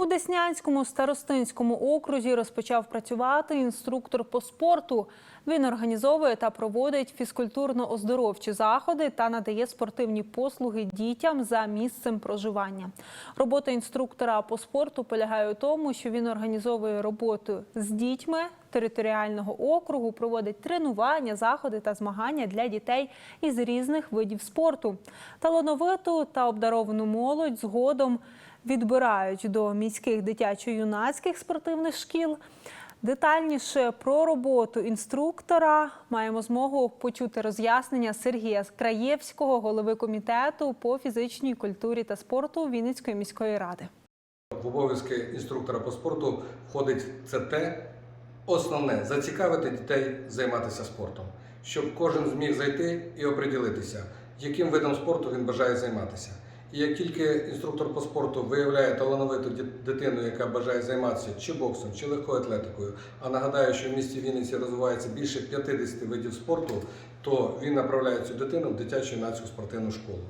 У Деснянському старостинському окрузі розпочав працювати інструктор по спорту. Він організовує та проводить фізкультурно-оздоровчі заходи та надає спортивні послуги дітям за місцем проживання. Робота інструктора по спорту полягає у тому, що він організовує роботу з дітьми територіального округу, проводить тренування, заходи та змагання для дітей із різних видів спорту. Талановиту та обдаровану молодь згодом відбирають до міських дитячо-юнацьких спортивних шкіл. Детальніше про роботу інструктора маємо змогу почути роз'яснення Сергія Краєвського, голови комітету по фізичній культурі та спорту Вінницької міської ради. В обов'язки інструктора по спорту входить це те основне зацікавити дітей займатися спортом, щоб кожен зміг зайти і оприділитися, яким видом спорту він бажає займатися. І як тільки інструктор по спорту виявляє талановиту дитину, яка бажає займатися чи боксом, чи легкою атлетикою, а нагадаю, що в місті Вінниці розвивається більше 50 видів спорту, то він направляє цю дитину в дитячу юнацьку спортивну школу.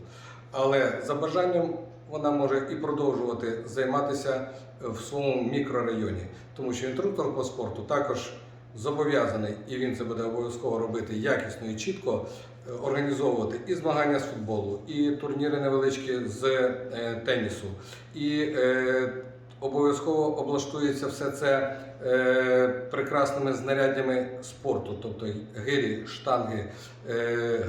Але за бажанням вона може і продовжувати займатися в своєму мікрорайоні, тому що інструктор по спорту також зобов'язаний, і він це буде обов'язково робити якісно і чітко, е, організовувати і змагання з футболу, і турніри невеличкі з е, тенісу, і е, обов'язково облаштується все це е, прекрасними знаряддями спорту, тобто гирі, штанги,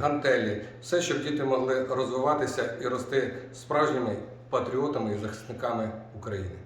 гантелі, все, щоб діти могли розвиватися і рости справжніми патріотами і захисниками України.